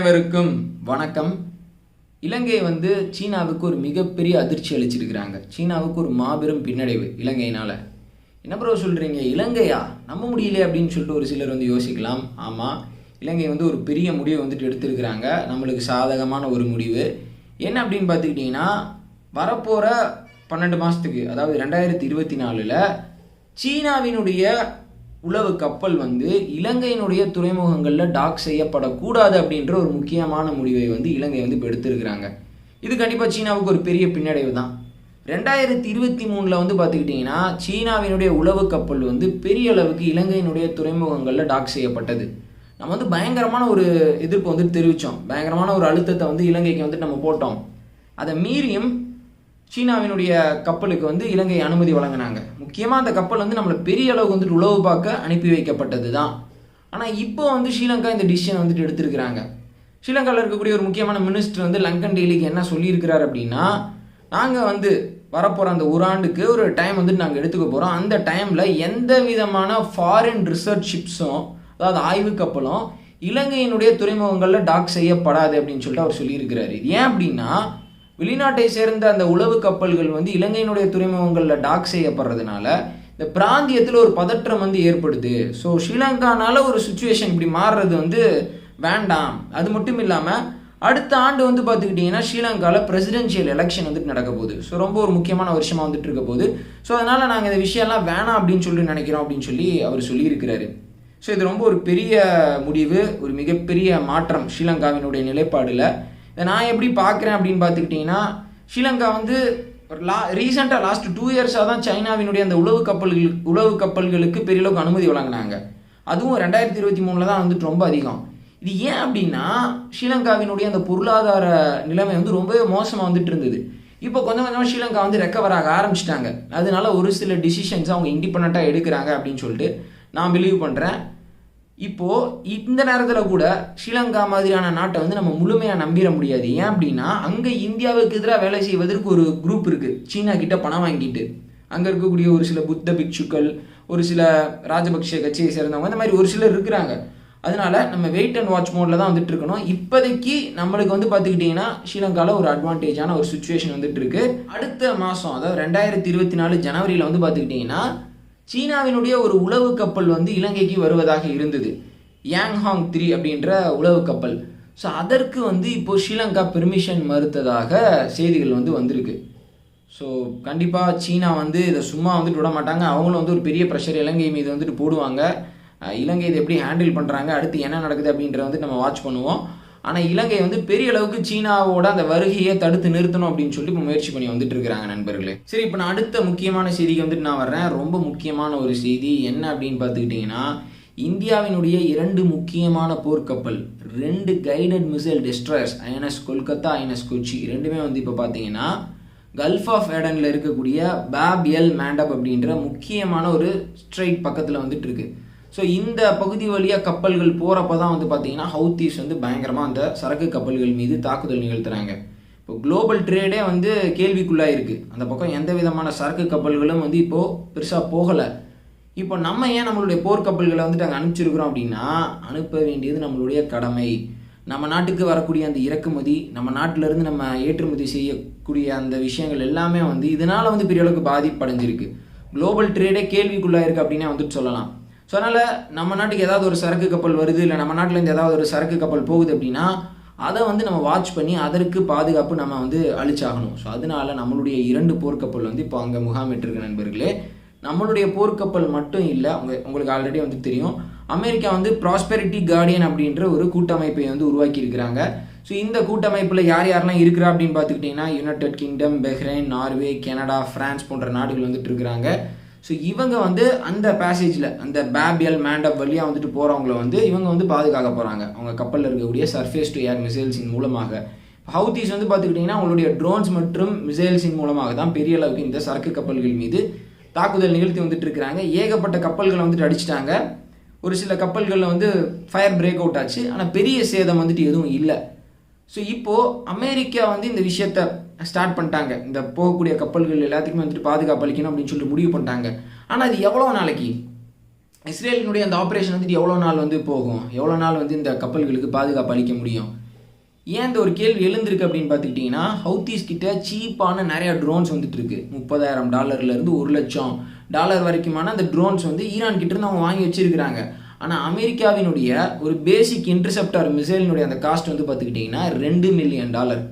அனைவருக்கும் வணக்கம். இலங்கை வந்து சீனாவுக்கு ஒரு மிகப்பெரிய அதிர்ச்சி அளிச்சிருக்கிறாங்க. சீனாவுக்கு ஒரு மாபெரும் பின்னடைவு இலங்கையினால். என்ன ப்ரோ சொல்கிறீங்க இலங்கையா? நம்ப முடியல அப்படின்னு சொல்லிட்டு ஒரு சிலர் வந்து யோசிக்கலாம். ஆமாம் இலங்கை வந்து ஒரு பெரிய முடிவை வந்துட்டு எடுத்திருக்கிறாங்க. நம்மளுக்கு சாதகமான ஒரு முடிவு. என்ன அப்படின்னு பார்த்துக்கிட்டிங்கன்னா வரப்போகிற பன்னெண்டு மாதத்துக்கு அதாவது ரெண்டாயிரத்தி இருபத்தி நாலில் சீனாவினுடைய உளவு கப்பல் வந்து இலங்கையினுடைய துறைமுகங்களில் டாக் செய்யப்படக்கூடாது அப்படின்ற ஒரு முக்கியமான முடிவை வந்து இலங்கை வந்து இப்போ எடுத்திருக்கிறாங்க இது கண்டிப்பாக சீனாவுக்கு ஒரு பெரிய பின்னடைவு தான். ரெண்டாயிரத்தி இருபத்தி மூணில் வந்து பார்த்துக்கிட்டிங்கன்னா சீனாவினுடைய உளவு கப்பல் வந்து பெரிய அளவுக்கு இலங்கையினுடைய துறைமுகங்களில் டாக் செய்யப்பட்டது. நம்ம வந்து பயங்கரமான ஒரு எதிர்ப்பு வந்துட்டு தெரிவித்தோம் பயங்கரமான ஒரு அழுத்தத்தை வந்து இலங்கைக்கு வந்துட்டு நம்ம போட்டோம். அதை மீறியும் சீனாவினுடைய கப்பலுக்கு வந்து இலங்கை அனுமதி வழங்கினாங்க. முக்கியமாக அந்த கப்பல் வந்து நம்மளை பெரிய அளவுக்கு வந்துட்டு உளவு பார்க்க அனுப்பி வைக்கப்பட்டது தான் ஆனால் இப்போ வந்து ஸ்ரீலங்கா இந்த டிசிஷன் வந்துட்டு எடுத்திருக்கிறாங்க. ஸ்ரீலங்காவில் இருக்கக்கூடிய ஒரு முக்கியமான மினிஸ்டர் வந்து லங்கன் டெய்லிக்கு என்ன சொல்லியிருக்கிறார் அப்படின்னா நாங்கள் வந்து வரப்போகிற அந்த ஒரு ஆண்டுக்கு ஒரு டைம் வந்துட்டு நாங்கள் எடுத்துக்க போகிறோம் அந்த டைமில் எந்த விதமான ஃபாரின் ரிசர்ச் ஷிப்ஸும் அதாவது ஆய்வு கப்பலும் இலங்கையினுடைய துறைமுகங்களில் டாக் செய்யப்படாது அப்படின்னு சொல்லிட்டு அவர் சொல்லியிருக்கிறாரு. ஏன் அப்படின்னா வெளிநாட்டை சேர்ந்த அந்த உளவு கப்பல்கள் வந்து இலங்கையினுடைய துறைமுகங்களில் டாக் செய்யப்படுறதுனால இந்த பிராந்தியத்தில் ஒரு பதற்றம் வந்து ஏற்படுது. ஸோ ஸ்ரீலங்கானால ஒரு சுச்சுவேஷன் இப்படி மாறுறது வந்து வேண்டாம். அது மட்டும் இல்லாமல் அடுத்த ஆண்டு வந்து பார்த்துக்கிட்டிங்கன்னா ஸ்ரீலங்காவில் பிரசிடென்ஷியல் எலெக்ஷன் வந்துட்டு நடக்க போகுது. ஸோ ரொம்ப ஒரு முக்கியமான வருஷமாக வந்துட்டு இருக்க போகுது. ஸோ அதனால் நாங்கள் இந்த விஷயம்லாம் வேணாம் அப்படின்னு சொல்லி நினைக்கிறோம் அப்படின்னு சொல்லி அவர் சொல்லியிருக்கிறாரு. ஸோ இது ரொம்ப ஒரு பெரிய முடிவு ஒரு மிகப்பெரிய மாற்றம் ஸ்ரீலங்காவினுடைய நிலைப்பாடில். இதை நான் எப்படி பார்க்குறேன் அப்படின்னு பார்த்துக்கிட்டிங்கன்னா ஸ்ரீலங்கா வந்து ஒரு லா ரீசெண்டாக லாஸ்ட் டூ இயர்ஸாக தான் சைனாவினுடைய அந்த உளவு கப்பல்கள் உளவு கப்பல்களுக்கு பெரிய அளவுக்கு அனுமதி வழங்கினாங்க. அதுவும் ரெண்டாயிரத்தி இருபத்தி மூணில் தான் வந்துட்டு ரொம்ப அதிகம். இது ஏன் அப்படின்னா ஸ்ரீலங்காவினுடைய அந்த பொருளாதார நிலைமை வந்து ரொம்பவே மோசமாக வந்துட்டு இருந்தது. இப்போ கொஞ்சம் கொஞ்சமாக ஸ்ரீலங்கா வந்து ரெக்கவர் ஆக ஆரம்பிச்சிட்டாங்க. அதனால ஒரு சில டிசிஷன்ஸ் அவங்க இண்டிபெண்ட்டாக எடுக்கிறாங்க அப்படின்னு சொல்லிட்டு நான் பிலீவ் பண்ணுறேன் இப்போது இந்த நேரத்தில் கூட ஸ்ரீலங்கா மாதிரியான நாட்டை வந்து நம்ம முழுமையாக நம்பிட முடியாது. ஏன் அப்படின்னா அங்கே இந்தியாவுக்கு எதிராக வேலை செய்வதற்கு ஒரு குரூப் இருக்குது சீனா கிட்ட பணம் வாங்கிட்டு. அங்கே இருக்கக்கூடிய ஒரு சில புத்த பிக்ஷுக்கள் ஒரு சில ராஜபக்ஷ கட்சியை சேர்ந்தவங்க அந்த மாதிரி ஒரு சிலர் இருக்கிறாங்க. அதனால நம்ம வெயிட் அண்ட் வாட்ச் மோடில் தான் வந்துட்டு இருக்கணும். இப்போதைக்கு நம்மளுக்கு வந்து பார்த்துக்கிட்டிங்கன்னா ஸ்ரீலங்காவில் ஒரு அட்வான்டேஜான ஒரு சுச்சுவேஷன் வந்துட்டு இருக்கு. அடுத்த மாதம் அதாவது ரெண்டாயிரத்தி இருபத்தி நாலு ஜனவரியில் வந்து பார்த்துக்கிட்டிங்கன்னா சீனாவினுடைய ஒரு உளவு கப்பல் வந்து இலங்கைக்கு வருவதாக இருந்தது. யாங்ஹாங் த்ரீ அப்படின்ற உளவு கப்பல். ஸோ அதற்கு வந்து இப்போ ஸ்ரீலங்கா பெர்மிஷன் மறுத்ததாக செய்திகள் வந்து வந்திருக்கு. ஸோ கண்டிப்பாக சீனா வந்து இதை சும்மா வந்துட்டு விட மாட்டாங்க. அவங்களும் வந்து ஒரு பெரிய ப்ரெஷர் இலங்கை மீது வந்துட்டு போடுவாங்க. இலங்கை இதை எப்படி ஹேண்டில் பண்ணுறாங்க அடுத்து என்ன நடக்குது அப்படின்றத வந்து நம்ம வாட்ச் பண்ணுவோம். ஆனால் இலங்கை வந்து பெரிய அளவுக்கு சீனாவோட அந்த வருகையை தடுத்து நிறுத்தணும் அப்படின்னு சொல்லி இப்போ முயற்சி பண்ணி வந்துட்டு இருக்கிறாங்க நண்பர்களே. சரி இப்போ நான் அடுத்த முக்கியமான செய்திக்கு வந்துட்டு நான் வர்றேன். ரொம்ப முக்கியமான ஒரு செய்தி என்ன அப்படின்னு பார்த்துக்கிட்டிங்கன்னா இந்தியாவினுடைய இரண்டு முக்கியமான போர்க்கப்பல் ரெண்டு guided missile destroyers INS Kolkata INS Kochi ரெண்டுமே வந்து இப்போ பார்த்தீங்கன்னா கல்ஃப் ஆஃப் ஏடனில் இருக்கக்கூடிய பேப் எல் மேண்டப் அப்படின்ற முக்கியமான ஒரு ஸ்ட்ரைட் பக்கத்தில் வந்துட்டு இருக்குது ஸோ இந்த பகுதி வழியாக கப்பல்கள் போகிறப்ப தான் வந்து பார்த்தீங்கன்னா ஹவுத்தீஸ் வந்து பயங்கரமாக அந்த சரக்கு கப்பல்கள் மீது தாக்குதல் நிகழ்த்துறாங்க. இப்போ குளோபல் ட்ரேடே வந்து கேள்விக்குள்ளாக இருக்குது அந்த பக்கம் எந்த விதமான சரக்கு கப்பல்களும் வந்து இப்போது பெருசாக போகலை. இப்போ நம்ம ஏன் நம்மளுடைய போர்க்கப்பல்களை வந்துட்டு அங்கே அனுப்பிச்சிருக்கிறோம் அப்படின்னா அனுப்ப வேண்டியது நம்மளுடைய கடமை. நம்ம நாட்டுக்கு வரக்கூடிய அந்த இறக்குமதி நம்ம நாட்டிலேருந்து நம்ம ஏற்றுமதி செய்யக்கூடிய அந்த விஷயங்கள் எல்லாமே வந்து இதனால் வந்து பெரிய அளவுக்கு பாதிப்படைஞ்சிருக்கு. குளோபல் ட்ரேடே கேள்விக்குள்ளாக இருக்குது அப்படின்னே வந்துட்டு சொல்லலாம். ஸோ அதனால் நம்ம நாட்டுக்கு ஏதாவது ஒரு சரக்கு கப்பல் வருது இல்லை நம்ம நாட்டிலேருந்து ஏதாவது ஒரு சரக்கு கப்பல் போகுது அப்படின்னா அதை வந்து நம்ம வாட்ச் பண்ணி அதற்கு பாதுகாப்பு நம்ம வந்து அழிச்சாகணும் ஸோ அதனால நம்மளுடைய இரண்டு போர்க்கப்பல் வந்து இப்போ அங்கே முகாமிட்டிருக்க நண்பர்களே நம்மளுடைய போர்க்கப்பல் மட்டும் இல்லை உங்க உங்களுக்கு ஆல்ரெடி வந்து தெரியும். அமெரிக்கா வந்து ப்ராஸ்பெரிட்டி கார்டியன் அப்படின்ற ஒரு கூட்டமைப்பை வந்து உருவாக்கி இருக்கிறாங்க. ஸோ இந்த கூட்டமைப்பில் யார் யாரெல்லாம் இருக்கிறா அப்படின்னு பார்த்துக்கிட்டிங்கன்னா United Kingdom Bahrain Norway Canada France போன்ற நாடுகள் வந்துட்டு இருக்கிறாங்க. ஸோ இவங்க வந்து அந்த பேசேஜில் அந்த பேபியல் மேண்டப் வழியாக வந்துட்டு போகிறவங்கள வந்து இவங்க வந்து பாதுகாக்க போகிறாங்க அவங்க கப்பலில் இருக்கக்கூடிய சர்ஃபேஸ் டு ஏர் மிசைல்ஸின் மூலமாக. ஹவுதீஸ் வந்து பார்த்துக்கிட்டிங்கன்னா அவங்களுடைய ட்ரோன்ஸ் மற்றும் மிசைல்ஸின் மூலமாக தான் பெரிய அளவுக்கு இந்த சரக்கு கப்பல்கள் மீது தாக்குதல் நிகழ்த்தி வந்துட்டு இருக்கிறாங்க. ஏகப்பட்ட கப்பல்களை வந்துட்டு அடிச்சிட்டாங்க. ஒரு சில கப்பல்களில் வந்து ஃபயர் பிரேக் அவுட் ஆச்சு. ஆனால் பெரிய சேதம் வந்துட்டு எதுவும் இல்லை. ஸோ இப்போது அமெரிக்கா வந்து இந்த விஷயத்த ஸ்டார்ட் பண்ணிட்டாங்க. இந்த போகக்கூடிய கப்பல்கள் எல்லாத்துக்குமே வந்துட்டு பாதுகாப்பு அளிக்கணும் அப்படின்னு சொல்லிட்டு முடிவு பண்ணிட்டாங்க. ஆனால் அது எவ்வளோ நாளைக்கு? இஸ்ரேலினுடைய அந்த ஆப்ரேஷன் வந்துட்டு எவ்வளோ நாள் வந்து போகும்? எவ்வளோ நாள் வந்து இந்த கப்பல்களுக்கு பாதுகாப்பு அளிக்க முடியும்? ஏன் இந்த ஒரு கேள்வி எழுந்திருக்கு அப்படின்னு பார்த்துக்கிட்டிங்கன்னா ஹவுத்தீஸ் கிட்ட சீப்பான நிறையா ட்ரோன்ஸ் வந்துட்டு இருக்கு. முப்பதாயிரம் டாலர்லேருந்து ஒரு லட்சம் டாலர் வரைக்குமான அந்த ட்ரோன்ஸ் வந்து ஈரான் கிட்ட இருந்து அவங்க வாங்கி வச்சிருக்கிறாங்க. ஆனால் அமெரிக்காவினுடைய ஒரு பேசிக் இன்டர்செப்டார் மிசைலினுடைய அந்த காஸ்ட் வந்து பார்த்துக்கிட்டிங்கன்னா ரெண்டு மில்லியன் டாலர்.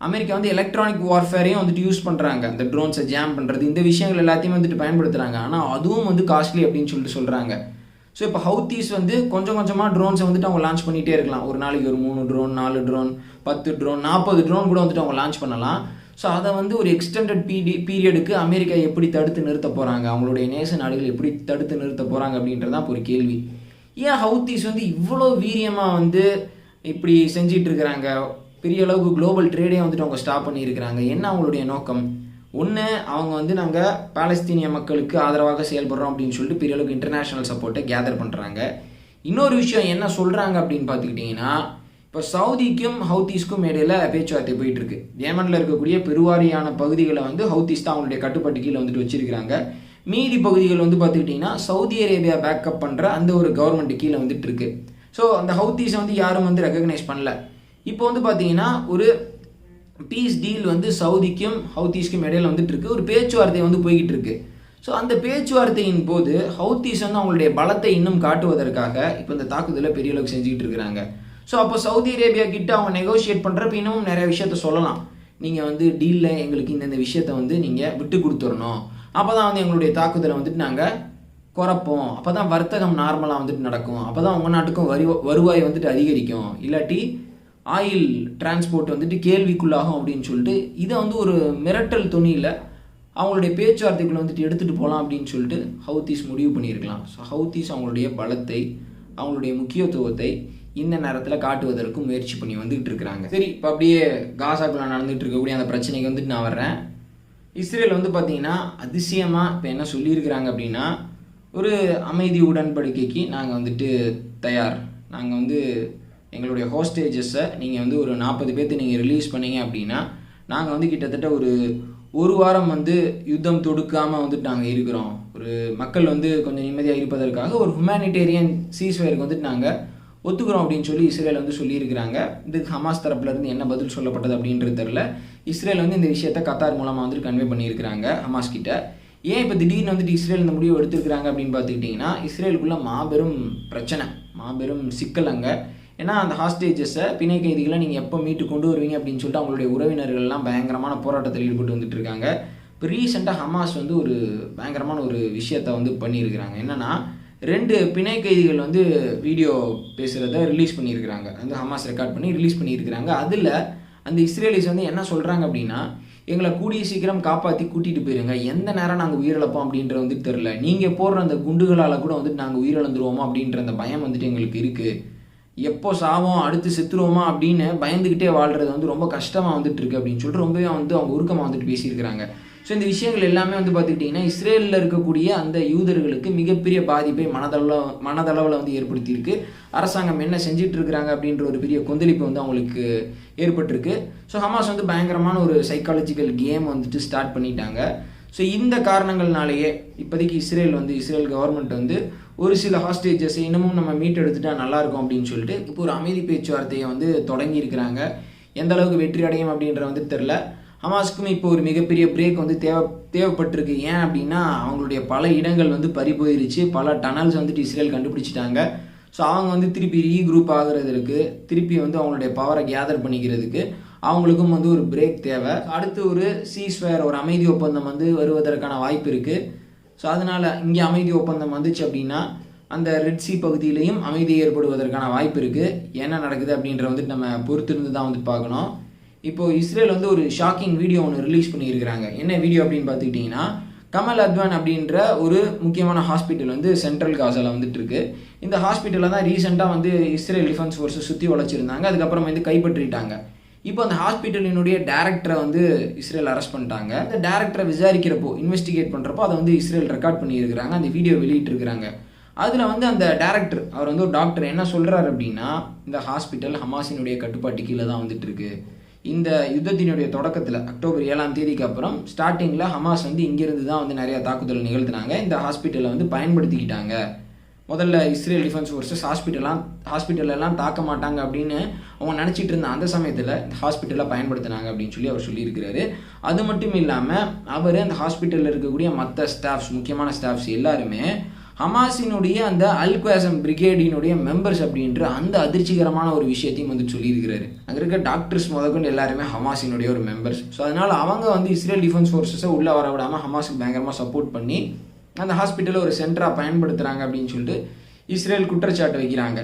அமெரிக்கா வந்து எலக்ட்ரானிக் வார்ஃபேரையும் வந்துட்டு யூஸ் பண்ணுறாங்க இந்த ட்ரோன்ஸை ஜாம் பண்ணுறது இந்த விஷயங்கள் எல்லாத்தையும் வந்துட்டு பயன்படுத்துகிறாங்க ஆனால் அதுவும் வந்து காஸ்ட்லி அப்படின்னு சொல்லிட்டு சொல்கிறாங்க ஸோ இப்போ ஹவுத்தீஸ் வந்து கொஞ்சம் கொஞ்சமாக ட்ரோன்ஸை வந்துட்டு அவங்க லான்ச் பண்ணிகிட்டே இருக்கலாம். ஒரு நாளைக்கு ஒரு மூணு ட்ரோன் நாலு ட்ரோன் பத்து ட்ரோன் நாற்பது ட்ரோன் கூட வந்துட்டு அவங்க லான்ச் பண்ணலாம். ஸோ அதை வந்து ஒரு எக்ஸ்டெண்டட் பீடி பீரியடுக்கு அமெரிக்கா எப்படி தடுத்து நிறுத்த போகிறாங்க அவங்களுடைய நேச நாடுகள் எப்படி தடுத்து நிறுத்த போகிறாங்க அப்படின்றதான் இப்போ ஒரு கேள்வி. ஏன் ஹவுத்தீஸ் வந்து இவ்வளோ வீரியமாக வந்து இப்படி செஞ்சிட்ருக்கிறாங்க பெரிய அளவுக்கு குளோபல் ட்ரேடே வந்துட்டு அவங்க ஸ்டாப் பண்ணியிருக்கிறாங்க. என்ன அவங்களுடைய நோக்கம்? ஒன்று அவங்க வந்து நாங்கள் பாலஸ்தீனிய மக்களுக்கு ஆதரவாக செயல்படுறோம் அப்படின்னு சொல்லிட்டு பெரிய அளவுக்கு இன்டர்நேஷ்னல் சப்போர்ட்டை கேதர் பண்ணுறாங்க இன்னொரு விஷயம் என்ன சொல்கிறாங்க அப்படின்னு பார்த்துக்கிட்டிங்கன்னா இப்போ சவுதிக்கும் ஹவுதீஸ்க்கும் இடையில பேச்சுவார்த்தை போயிட்டுருக்கு. ஏமனில் இருக்கக்கூடிய பெருவாரியான பகுதிகளை வந்து ஹவுதீஸ் தான் அவங்களுடைய கட்டுப்பாட்டு கீழே வந்துட்டு வச்சுருக்கிறாங்க. மீதி பகுதிகள் வந்து பார்த்துக்கிட்டிங்கன்னா சவுதி அரேபியா பேக்கப் பண்ணுற அந்த ஒரு கவர்மெண்ட் கீழே வந்துட்டு இருக்கு ஸோ அந்த ஹவுதீஸை வந்து யாரும் வந்து ரெக்கக்னைஸ் பண்ணல. இப்போ வந்து பார்த்தீங்கன்னா ஒரு பீஸ் டீல் வந்து சவுதிக்கும் ஹவுத்தீஸ்க்கும் இடையில வந்துட்டு இருக்கு. ஒரு பேச்சுவார்த்தை வந்து போய்கிட்டு இருக்கு. ஸோ அந்த பேச்சுவார்த்தையின் போது ஹவுத்தீஸ் வந்து அவங்களுடைய பலத்தை இன்னும் காட்டுவதற்காக இப்போ இந்த தாக்குதலை பெரிய அளவுக்கு செஞ்சுக்கிட்டு இருக்கிறாங்க. ஸோ அப்போ சவுதி அரேபியா கிட்ட அவங்க நெகோஷியேட் பண்ணுறப்ப இன்னமும் நிறைய விஷயத்த சொல்லலாம். நீங்கள் வந்து டீலில் எங்களுக்கு இந்தந்த விஷயத்த வந்து நீங்கள் விட்டு கொடுத்துடணும். அப்போ தான் வந்து எங்களுடைய தாக்குதலை வந்துட்டு நாங்கள் குறைப்போம். அப்போ தான் வர்த்தகம் நார்மலாக வந்துட்டு நடக்கும். அப்போ தான் உங்கள் நாட்டுக்கும் வரி வருவாய் வந்துட்டு அதிகரிக்கும். இல்லாட்டி ஆயில் டிரான்ஸ்போர்ட் வந்துட்டு கேள்விக்குள்ளாகும் அப்படின்னு சொல்லிட்டு இதை வந்து ஒரு மிரட்டல் துணியில் அவங்களுடைய பேச்சுவார்த்தைகளை வந்துட்டு எடுத்துகிட்டு போகலாம் அப்படின்னு சொல்லிட்டு ஹவுத்தீஸ் முடிவு பண்ணியிருக்கலாம். ஸோ ஹவுத்தீஸ் அவங்களுடைய பலத்தை அவங்களுடைய முக்கியத்துவத்தை இந்த நேரத்தில் காட்டுவதற்கு முயற்சி பண்ணி வந்துகிட்டு இருக்கிறாங்க. சரி இப்போ அப்படியே காசாக்குள்ள நடந்துகிட்டு இருக்கக்கூடிய அந்த பிரச்சனைக்கு வந்துட்டு நான் வர்றேன். இஸ்ரேல் வந்து பார்த்திங்கன்னா அதிசயமாக இப்போ என்ன சொல்லியிருக்கிறாங்க அப்படின்னா ஒரு அமைதி உடன்படிக்கைக்கு நாங்கள் வந்துட்டு தயார். நாங்கள் வந்து எங்களுடைய ஹோஸ்டேஜஸை நீங்கள் வந்து ஒரு நாற்பது பேர்த்து நீங்கள் ரிலீஸ் பண்ணீங்க அப்படின்னா நாங்கள் வந்து கிட்டத்தட்ட ஒரு ஒரு வாரம் வந்து யுத்தம் தொடுக்காமல் வந்துட்டு நாங்கள் இருக்கிறோம். ஒரு மக்கள் வந்து கொஞ்சம் நிம்மதியாக இருப்பதற்காக ஒரு ஹுமானிட்டேரியன் சீஸ்வயருக்கு வந்துட்டு நாங்கள் ஒத்துக்கிறோம் அப்படின்னு சொல்லி இஸ்ரேல் வந்து சொல்லியிருக்கிறாங்க. இதுக்கு ஹமாஸ் தரப்புலேருந்து என்ன பதில் சொல்லப்பட்டது அப்படின்றது தெரில இஸ்ரேல் வந்து இந்த விஷயத்த கத்தார் மூலமாக வந்துட்டு கன்வே பண்ணியிருக்கிறாங்க ஹமாஸ் கிட்ட. ஏன் இப்போ திடீர்னு வந்துட்டு இஸ்ரேல் இந்த முடிவு எடுத்திருக்கிறாங்க அப்படின்னு பார்த்துக்கிட்டிங்கன்னா இஸ்ரேலுக்குள்ளே மாபெரும் பிரச்சனை மாபெரும் சிக்கல் அங்கே. ஏன்னா அந்த ஹாஸ்டேஜஸை பிணை கைதிகளை நீங்கள் எப்போ மீட்டு கொண்டு வருவீங்க அப்படின்னு சொல்லிட்டு அவங்களுடைய உறவினர்கள்லாம் பயங்கரமான போராட்டத்தில் ஈடுபட்டு வந்துட்டு இருக்காங்க. இப்போ ரீசெண்டாக ஹமாஸ் வந்து ஒரு பயங்கரமான ஒரு விஷயத்தை வந்து பண்ணியிருக்கிறாங்க. என்னன்னா ரெண்டு பிணை கைதிகள் வந்து வீடியோ பேசுகிறத ரிலீஸ் பண்ணியிருக்கிறாங்க. வந்து ஹமாஸ் ரெக்கார்ட் பண்ணி ரிலீஸ் பண்ணியிருக்கிறாங்க. அதில் அந்த இஸ்ரேலிஸ் வந்து என்ன சொல்கிறாங்க அப்படின்னா எங்களை கூடிய சீக்கிரம் காப்பாற்றி கூட்டிகிட்டு போயிருங்க. எந்த நேரம் நாங்கள் உயிரிழப்போம் அப்படின்ற வந்துட்டு தெரில நீங்கள் போடுற அந்த குண்டுகளால் கூட வந்துட்டு நாங்கள் உயிரிழந்துருவோமா அப்படின்ற அந்த பயம் வந்துட்டு எங்களுக்கு இருக்குது எப்போ சாவோம் அடுத்து செத்துருவோமா அப்படின்னு பயந்துக்கிட்டே வாழ்கிறது வந்து ரொம்ப கஷ்டமாக வந்துட்டு இருக்கு அப்படின்னு சொல்லிட்டு ரொம்பவே வந்து அவங்க உருக்கமாக வந்துட்டு பேசியிருக்கிறாங்க. ஸோ இந்த விஷயங்கள் எல்லாமே வந்து பார்த்துக்கிட்டிங்கன்னா இஸ்ரேலில் இருக்கக்கூடிய அந்த யூதர்களுக்கு மிகப்பெரிய பாதிப்பை மனதளவில் மனதளவில் வந்து ஏற்படுத்தியிருக்கு. அரசாங்கம் என்ன செஞ்சுட்டு இருக்கிறாங்க அப்படின்ற ஒரு பெரிய கொந்தளிப்பு வந்து அவங்களுக்கு ஏற்பட்டிருக்கு. ஸோ ஹமாஸ் வந்து பயங்கரமான ஒரு சைக்காலஜிக்கல் கேம் வந்துட்டு ஸ்டார்ட் பண்ணிட்டாங்க. ஸோ இந்த காரணங்கள்னாலேயே இப்போதைக்கு இஸ்ரேல் வந்து இஸ்ரேல் கவர்மெண்ட் வந்து ஒரு சில ஹாஸ்டேஜஸ் இன்னமும் நம்ம மீட் எடுத்துட்டா நல்லா இருக்கும் அப்படின்னு சொல்லிட்டு இப்போ ஒரு அமைதி பேச்சுவார்த்தையை வந்து தொடங்கியிருக்கிறாங்க. எந்த அளவுக்கு வெற்றி அடையும் அப்படின்ற வந்து தெரில. ஹமாஸ்க்கும் இப்போ ஒரு மிகப்பெரிய பிரேக் வந்து தேவை தேவைப்பட்டிருக்கு. ஏன் அப்படின்னா அவங்களுடைய பல இடங்கள் வந்து பறி போயிருச்சு. பல டனல்ஸ் வந்துட்டு இஸ்ரேல் கண்டுபிடிச்சிட்டாங்க. ஸோ அவங்க வந்து திருப்பி ரீக்ரூப் ஆகுறதுக்கு திருப்பி வந்து அவங்களுடைய பவரை கேதர் பண்ணிக்கிறதுக்கு அவங்களுக்கும் வந்து ஒரு பிரேக் தேவை. அடுத்து ஒரு சீஸ்வேர் ஒரு அமைதி ஒப்பந்தம் வந்து வருவதற்கான வாய்ப்பு இருக்குது ஸோ அதனால் இங்கே அமைதி ஒப்பந்தம் வந்துச்சு அப்படின்னா அந்த ரெட் சி பகுதியிலையும் அமைதி ஏற்படுவதற்கான வாய்ப்பு இருக்குது என்ன நடக்குது அப்படின்ற வந்துட்டு நம்ம பொறுத்திருந்து தான் வந்து பார்க்கணும். இப்போது இஸ்ரேல் வந்து ஒரு ஷாக்கிங் வீடியோ ஒன்று ரிலீஸ் பண்ணியிருக்கிறாங்க. என்ன வீடியோ அப்படின்னு பார்த்துக்கிட்டிங்கன்னா கமல் அத்வான் அப்படின்ற ஒரு முக்கியமான ஹாஸ்பிட்டல் வந்து சென்ட்ரல் காசாவில் வந்துட்டு இருக்கு இந்த ஹாஸ்பிட்டலில் தான் ரீசெண்டாக வந்து இஸ்ரேல் டிஃபென்ஸ் ஃபோர்ஸை சுற்றி வளைச்சிருந்தாங்க அதுக்கப்புறம் வந்து கைப்பற்றிட்டாங்க. இப்போ அந்த ஹாஸ்பிட்டலினுடைய டேரக்டரை வந்து இஸ்ரேல் அரெஸ்ட் பண்ணிட்டாங்க. அந்த டேரக்டரை விசாரிக்கிறப்போ இன்வெஸ்டிகேட் பண்ணுறப்போ அதை வந்து இஸ்ரேல் ரெக்கார்ட் பண்ணியிருக்கிறாங்க. அந்த வீடியோ வெளியிட்டிருக்கிறாங்க. அதில் வந்து அந்த டேரக்டர் அவர் வந்து ஒரு டாக்டர் என்ன சொல்கிறாரு அப்படின்னா இந்த ஹாஸ்பிட்டல் ஹமாஸினுடைய கட்டுப்பாட்டு கீழே தான் வந்துட்டு இருக்கு இந்த யுத்தத்தினுடைய தொடக்கத்தில் அக்டோபர் ஏழாம் தேதிக்கு அப்புறம் ஸ்டார்டிங்கில் ஹமாஸ் வந்து இங்கேருந்து தான் வந்து நிறைய தாக்குதல் நிகழ்த்தினாங்க. இந்த ஹாஸ்பிட்டலை வந்து பயன்படுத்திக்கிட்டாங்க. முதல்ல இஸ்ரேல் டிஃபென்ஸ் ஃபோர்ஸஸ் ஹாஸ்பிட்டலாம் ஹாஸ்பிட்டலெல்லாம் தாக்க மாட்டாங்க அப்படின்னு அவங்க நினச்சிட்டு இருந்த அந்த சமயத்தில் இந்த ஹாஸ்பிட்டலை பயன்படுத்தினாங்க அப்படின்னு சொல்லி அவர் சொல்லியிருக்கிறாரு. அது மட்டும் இல்லாமல் அவர் அந்த ஹாஸ்பிட்டலில் இருக்கக்கூடிய மற்ற ஸ்டாஃப்ஸ் முக்கியமான ஸ்டாஃப்ஸ் எல்லாருமே ஹமாஸினுடைய அந்த அல்குவாசம் பிரிகேடினுடைய மெம்பர்ஸ் அப்படின்ற அந்த அதிர்ச்சிகரமான ஒரு விஷயத்தையும் வந்து சொல்லியிருக்கிறாரு. அங்கே இருக்க டாக்டர்ஸ் முதற்கொண்டு எல்லாருமே ஹமாஸினுடைய ஒரு மெம்பர்ஸ் ஸோ அதனால் அவங்க வந்து இஸ்ரேல் டிஃபென்ஸ் ஃபோர்ஸஸை உள்ளே வர விடாமல் ஹமாஸுக்கு பயங்கரமாக சப்போர்ட் பண்ணி அந்த ஹாஸ்பிட்டலை ஒரு சென்டராக பயன்படுத்துகிறாங்க அப்படின்னு சொல்லிட்டு இஸ்ரேல் குற்றச்சாட்டு வைக்கிறாங்க.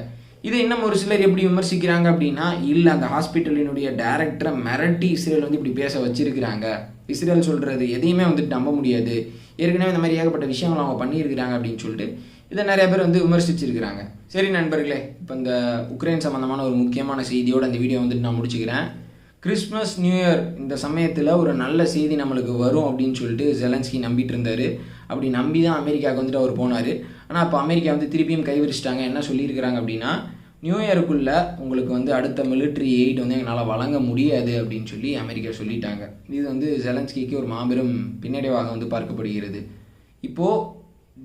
இதை இன்னும் ஒரு சிலர் எப்படி விமர்சிக்கிறாங்க அப்படின்னா இல்லை அந்த ஹாஸ்பிட்டலினுடைய டைரக்டரை மிரட்டி இஸ்ரேல் வந்து இப்படி பேச வச்சிருக்கிறாங்க. இஸ்ரேல் சொல்கிறது எதையுமே வந்துட்டு நம்ப முடியாது. ஏற்கனவே இந்த மாதிரி ஏகப்பட்ட விஷயங்கள் அவங்க பண்ணியிருக்கிறாங்க அப்படின்னு சொல்லிட்டு இதை நிறைய பேர் வந்து விமர்சிச்சிருக்கிறாங்க. சரி நண்பர்களே இப்போ இந்த உக்ரைன் சம்மந்தமான ஒரு முக்கியமான செய்தியோட அந்த வீடியோ வந்துட்டு நான் முடிச்சுக்கிறேன். கிறிஸ்மஸ் நியூ இயர் இந்த சமயத்தில் ஒரு நல்ல செய்தி நம்மளுக்கு வரும் அப்படின்னு சொல்லிட்டு ஜெலன்ஸ்கி நம்பிட்டு இருந்தார். அப்படி நம்பி தான் அமெரிக்காவுக்கு வந்துட்டு அவர் போனார். ஆனால் அப்போ அமெரிக்கா வந்து திருப்பியும் கைவிரிச்சிட்டாங்க. என்ன சொல்லியிருக்கிறாங்க அப்படின்னா நியூ இயருக்குள்ளே உங்களுக்கு வந்து அடுத்த மிலிட்ரி எய்ட் வந்து எங்களால் வழங்க முடியாது அப்படின்னு சொல்லி அமெரிக்கா சொல்லிட்டாங்க. இது வந்து ஜெலன்ஸ்கிக்கு ஒரு மாபெரும் பின்னடைவாக வந்து பார்க்கப்படுகிறது. இப்போது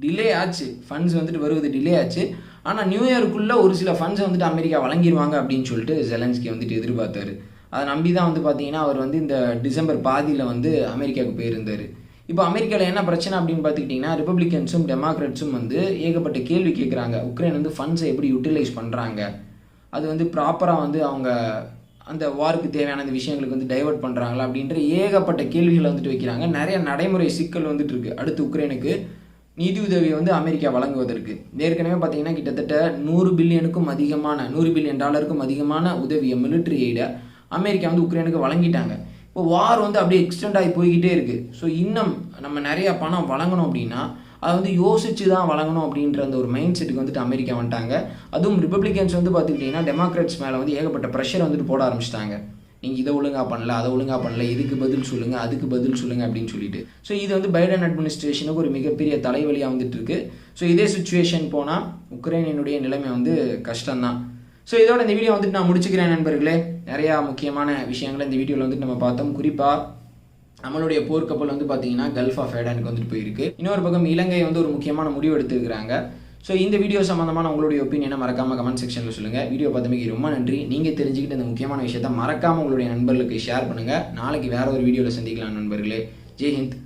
டிலே ஆச்சு. ஃபண்ட்ஸ் வந்துட்டு வருவது டிலே ஆச்சு. ஆனால் நியூ இயருக்குள்ளே ஒரு சில ஃபண்ட்ஸை வந்துட்டு அமெரிக்கா வழங்கிடுவாங்க அப்படின்னு சொல்லிட்டு ஜெலன்ஸ்கி வந்துட்டு எதிர்பார்த்தாரு. அதை நம்பி தான் வந்து பார்த்தீங்கன்னா அவர் வந்து இந்த டிசம்பர் பாதியில் வந்து அமெரிக்காவுக்கு போயிருந்தார். இப்போ அமெரிக்காவில் என்ன பிரச்சனை அப்படின்னு பார்த்துக்கிட்டிங்கன்னா ரிப்பப்ளிகன்ஸும் டெமோக்ராட்ஸும் வந்து ஏகப்பட்ட கேள்வி கேட்குறாங்க உக்ரைன் வந்து ஃபண்ட்ஸை எப்படி யூட்டிலைஸ் பண்ணுறாங்க அது வந்து ப்ராப்பராக வந்து அவங்க அந்த வாருக்கு தேவையான அந்த விஷயங்களுக்கு வந்து டைவர்ட் பண்ணுறாங்களா அப்படின்ற ஏகப்பட்ட கேள்விகளை வந்துட்டு வைக்கிறாங்க. நிறைய நடைமுறை சிக்கல் வந்துட்டு இருக்கு. அடுத்து உக்ரைனுக்கு நிதி உதவியை வந்து அமெரிக்கா வழங்குவதற்கு. ஏற்கனவே பார்த்தீங்கன்னா கிட்டத்தட்ட நூறு பில்லியனுக்கும் அதிகமான நூறு பில்லியன் டாலருக்கும் அதிகமான உதவியை மிலிட்ரி எய்டை அமெரிக்கா வந்து உக்ரைனுக்கு வழங்கிட்டாங்க. இப்போ வார் வந்து அப்படியே எக்ஸ்டெண்ட் ஆகி போய்கிட்டே இருக்குது ஸோ இன்னும் நம்ம நிறையா பணம் வழங்கணும் அப்படின்னா அதை வந்து யோசிச்சு தான் வழங்கணும் அப்படின்ற அந்த ஒரு மைண்ட் செட்டுக்கு வந்துட்டு அமெரிக்கா வந்துட்டாங்க. அதுவும் ரிப்பப்ளிகன்ஸ் வந்து பார்த்துக்கிட்டிங்கன்னா டெமோக்ராட்ஸ் மேலே வந்து ஏகப்பட்ட ப்ரெஷர் வந்துட்டு போட ஆரம்பிச்சிட்டாங்க. நீங்கள் இதை ஒழுங்காக பண்ணல அதை ஒழுங்காக பண்ணல இதுக்கு பதில் சொல்லுங்கள் அதுக்கு பதில் சொல்லுங்கள் அப்படின்னு சொல்லிட்டு. ஸோ இது வந்து பைடன் அட்மினிஸ்ட்ரேஷனுக்கு ஒரு மிகப்பெரிய தலைவலியாக வந்துட்டு இருக்கு. ஸோ இதே சுச்சுவேஷன் போனால் உக்ரைனினுடைய நிலைமை வந்து கஷ்டம்தான். ஸோ இதோட இந்த வீடியோ வந்துட்டு நான் முடிச்சுக்கிறேன் நண்பர்களே. நிறையா முக்கியமான விஷயங்களை இந்த வீடியோவில் வந்துட்டு நம்ம பார்த்தோம். குறிப்பாக நம்மளுடைய போர்க்கப்பல் வந்து பார்த்தீங்கன்னா கல்ஃப் ஆஃப் ஏடானுக்கு வந்துட்டு போயிருக்கு. இன்னொரு பக்கம் இலங்கை வந்து ஒரு முக்கியமான முடிவு எடுத்துருக்கிறாங்க. ஸோ இந்த வீடியோ சம்மந்தமான உங்களுடைய ஒப்பீனியனை மறக்காமல் கமெண்ட் செக்ஷனில் சொல்லுங்கள் வீடியோ பார்த்தமைக்கு ரொம்ப நன்றி. நீங்கள் தெரிஞ்சுக்கிட்டு இந்த முக்கியமான விஷயத்தை மறக்காமல் உங்களுடைய நண்பர்களுக்கு ஷேர் பண்ணுங்கள் நாளைக்கு வேற ஒரு வீடியோவில் சந்திக்கலாம் நண்பர்களே. ஜெய் ஹிந்த்.